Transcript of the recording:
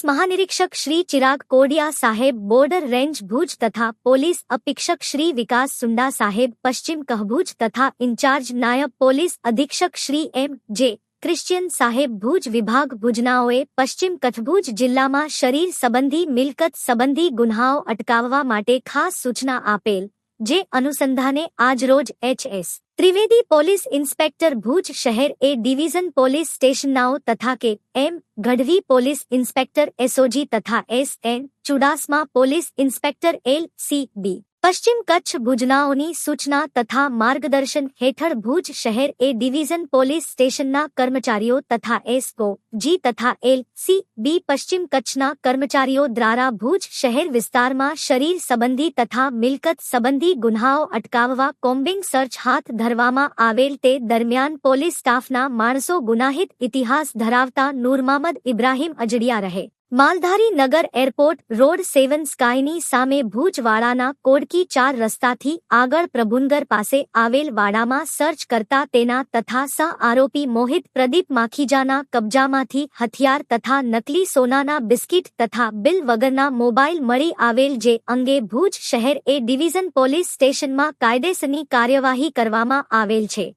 Police મહાનિરીક્ષક શ્રી ચિરાગ કોડિયા સાહેબ, border range Bhuj તથા પોલીસ અપીક્ષક શ્રી વિકાસ સુંડા સાહેબ, પશ્ચિમ કહભુજ તથા ઇન્ચાર્જ નાયબ પોલીસ અધિક્ષક શ્રી એમ જે ક્રિશ્ચિયન સાહેબ ભુજ વિભાગ ભુજનાઓએ પશ્ચિમ કચ્છભુજ જિલ્લામાં શરીર સંબંધી મિલકત સંબંધી ગુન્હાઓ અટકાવવા માટે ખાસ સૂચના આપેલ, જે અનુસંધાને આજરોજ HS Trivedi police inspector Bhuj શહેર એ ડિવિઝન પોલીસ સ્ટેશનનાઓ તથા K M Gadhvi police inspector SOG તથા S N Chudasama police inspector L C B પશ્ચિમ કચ્છ ભુજનાઓની સૂચના તથા માર્ગદર્શન હેઠળ ભુજ શહેર એ ડિવિઝન પોલીસ સ્ટેશનના કર્મચારીઓ તથા એસઓ, જી તથા એલ, સી, બી પશ્ચિમ કચ્છના કર્મચારીઓ દ્વારા ભુજ શહેર વિસ્તારમાં શરીર સંબંધી તથા મિલકત સંબંધી ગુન્હાઓ અટકાવવા કોમ્બિંગ સર્ચ હાથ ધરવામાં આવેલ તે દરમિયાન પોલીસ સ્ટાફના માણસો ગુનાહિત ઇતિહાસ ધરાવતા નૂરમામદ ઇબ્રાહીમ અજડિયા રહે. માલધારી નગર એરપોર્ટ રોડ સેવન સ્કાયની સામે ભુજવાડાના કોડકી ચાર રસ્તાથી આગળ પ્રભુનગર પાસે આવેલ વાડામાં સર્ચ કરતા તેના તથા સહ આરોપી મોહિત પ્રદીપ માખીજાના કબજામાંથી હથિયાર તથા નકલી સોનાના બિસ્કીટ તથા બિલ વગરના મોબાઈલ મળી આવેલ જે અંગે ભુજ શહેર એ ડિવિઝન પોલીસ સ્ટેશનમાં કાયદેસરની કાર્યવાહી કરવામાં આવેલ છે.